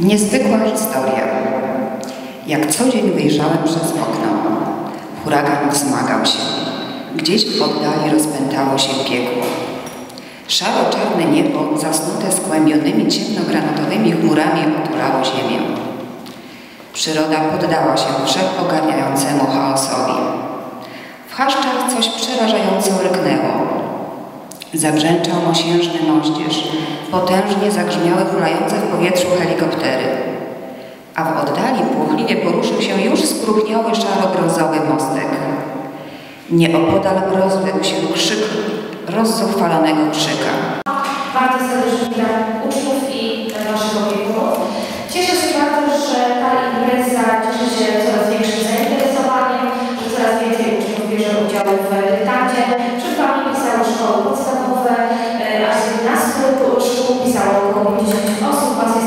Niezwykła historia. Jak co dzień wyjrzałem przez okno. Huragan wzmagał się. Gdzieś w oddali rozpętało się piekło. Szaro-czarne niebo, zasnute skłębionymi ciemnogranatowymi chmurami, otulało ziemię. Przyroda poddała się wszechogarniającemu chaosowi. W chaszczach coś przerażająco ryknęło. Zabrzęczał mosiężny moździerz. Potężnie zagrzmiały hulające w powietrzu helikoptery. A w oddali płochliwie poruszył się już spróchniały szaro-brązowy mostek. Nieopodal rozległ się krzyk rozzuchwalonego krzyka. Bardzo serdecznie witam uczniów i Waszych opiekunów. Cieszę się bardzo, że ta impreza cieszy się coraz większym zainteresowaniem, że coraz więcej uczniów bierze udział w onde gente,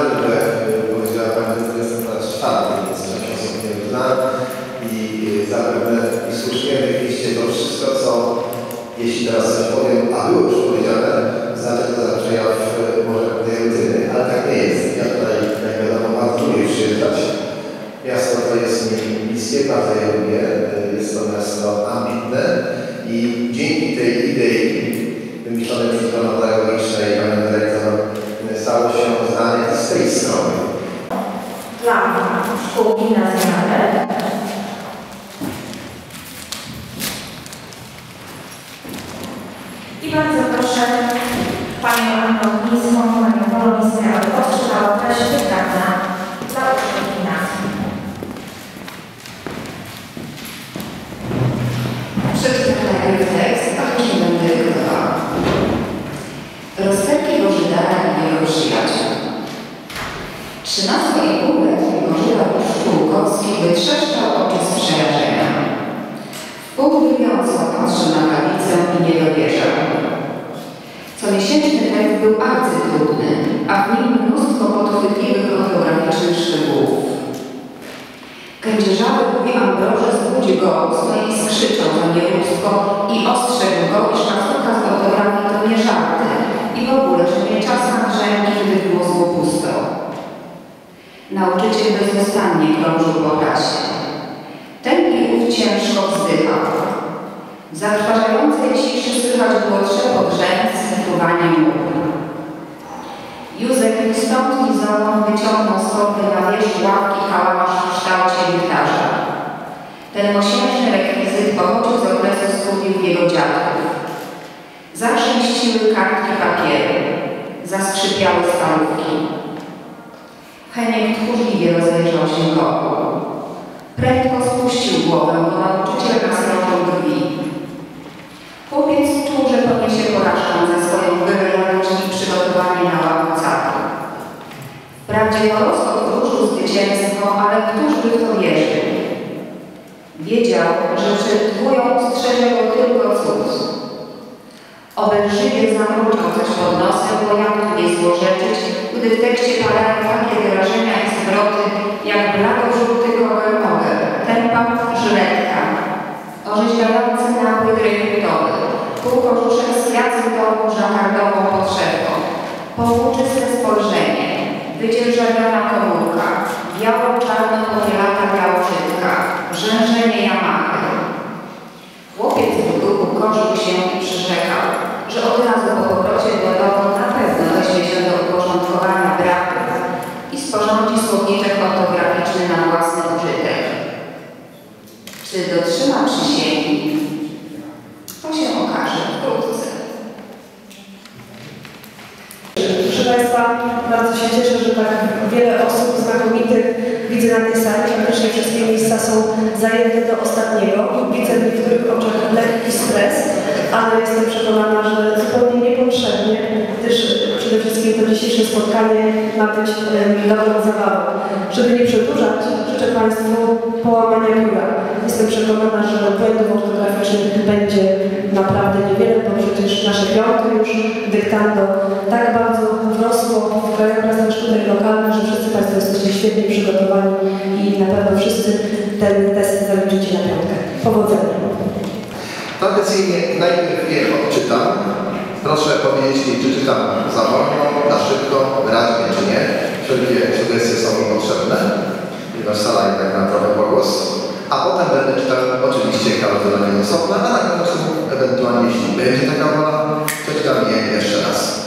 trochę oryginalny, bo jak e, powiedziała Pani, to jestem po raz czwarty, więc część osób mnie zna i e, zapewne i słusznie wyjście to wszystko, co jeśli teraz coś powiem, a było już powiedziane, znaczy to zaczęcia w e, może tej rutyny, ale tak nie jest. Ja tutaj, jak wiadomo, bardzo lubię przyjeżdżać. Miasto to jest mi bliskie, bardzo je lubię. E, Jest to miasto ambitne i dzięki tej idei wymyślonej przez Pana Pedagogicznej i Panią Dyrektor e, stało się znane i z tej strony. Dla szkół gimnazjalnych. I bardzo proszę Panią Najpierw tekst, a będę dyktowała. Rozterki i jego przyjaciół. Trzynastoipółletni Bożyda Szkółkowski wytrzeszczał oczy z przerażenia. Pół mówiąco patrzył na tablicę i nie dowierzał. Comiesięczny tekst był arcytrudny, a w nim mnóstwo podchwytliwych ortograficznych szczegółów. Kędzierzały mówi Ambroży zbudzi go, i skrzyczał za nieróbstwo i ostrzegł go, iż sztuka z ortografii to nie żarty i w ogóle, że nie czas na grzęki, gdy było zło pusto. Nauczyciel bezustannie krążył po klasie. Ten i ów ciężko wzdychał. W zatrważającej ciszy słychać było trzepot fruwanie mur. Józef ni stąd ni zowąd wyciągnął z torby na wierzch ławki kałamarz w kształcie wiktarza. Ten mosiężny rekwizyt pochodził z okresu studiów jego dziadków. Zaszęściły kartki papieru, zaskrzypiały stalówki. Heniek tchórzliwie rozejrzał się wokół. Prędko spuścił głowę, bo nauczyciel nasroczył brwi. Chłopiec czuł, że poniesie porażkę za Morozko wróżył zwycięstwo, ale któż by w to wierzył? Wiedział, że przed dwóją strzeże go tylko cud. Obelżywie zamruczał coś pod nosem, bo jak tu nie złorzeczyć, gdy w tekście padają takie wyrażenia i zwroty, jak blado-żółty kowel tempa żyletka, orzeźwiający nabój grejputowy, półkorzuszek z jacytową żakardową podszewką, powłóczyste spojrzenie, wydzierżawiona komórka, biało-czarno-powielata białożytka, rzężenie Yamahy. Chłopiec w grupu korzył się i przyrzekał, że od razu po powrocie do domu na pewno weźmie się do uporządkowania braków i sporządzi słowniczek ortograficzny na własny użytek. Czy dotrzyma przysięgi? To się okaże wkrótce. Proszę Państwa, bardzo się cieszę, że tak wiele osób znakomitych Widzę na tej sali, praktycznie wszystkie miejsca są zajęte do ostatniego. Widzę w niektórych oczach lekki stres, ale jestem przekonana, że zupełnie niepotrzebnie, gdyż przede wszystkim to dzisiejsze spotkanie ma być dobrą zabawą. Żeby nie przedłużać, życzę Państwu połamania biura. Jestem przekonana, że błędów ortograficznych będzie naprawdę niewiele, bo przecież nasze piąte już dyktando tak bardzo wrosło w krajobraz nasz tutaj lokalny, że wszyscy Państwo jesteście świetnie przygotowani i na pewno wszyscy ten test zaliczycie na piątkę. Powodzenia. Tradycyjnie najpierw je odczytam. Proszę powiedzieć czy czytam za wolno, na szybko, wyraźnie czy nie. Wszelkie sugestie są mi potrzebne, ponieważ sala jednak ma trochę A potem będę czytał oczywiście nie osobno, a na końcu ewentualnie jeśli będzie taka wola, przeczytam je jeszcze raz.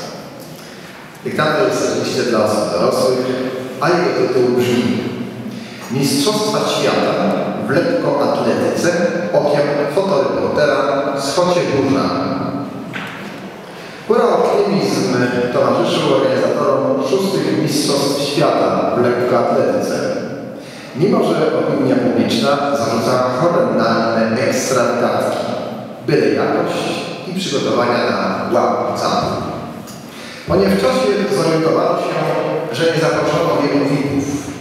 Dyktando jest oczywiście dla osób dorosłych, a jego tytuł brzmi Mistrzostwa świata w lekkoatletyce okiem fotoreportera Schocie Górna. Hura optymizm towarzyszył organizatorom szóstych Mistrzostw Świata w lekkoatletyce. Mimo, że opinia publiczna zarzucała horrendalne ekstrawydatki, byle jakość i przygotowania na łap cały. Po niewczasie zorientowano się, że nie zaproszono wielu widzów.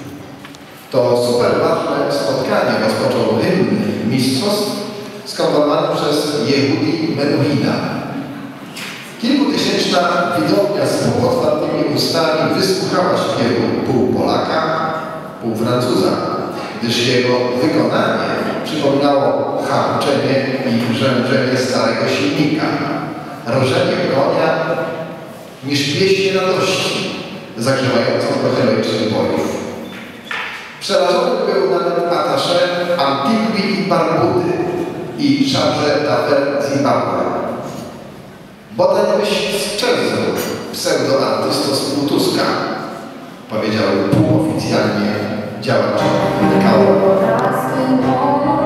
To super ważne spotkanie rozpoczął hymn mistrzostw skomponowany przez Jehudi Menuhina. Kilkutysięczna widownia z półotwartymi ustami wysłuchała śpiewu pół Polaka, Francuza, gdyż jego wykonanie przypominało harczenie i rzężenie starego silnika, rożenie konia niż pieśń radości zagrzewającą do heroicznych bojów. Przerażony był nawet atasze Antigui i Barbudy i Charles d'Affaires Zimbabwe. Bodaj byś strzęsł pseudo-artystos Plutuska, powiedział półoficjalnie działać na kalor.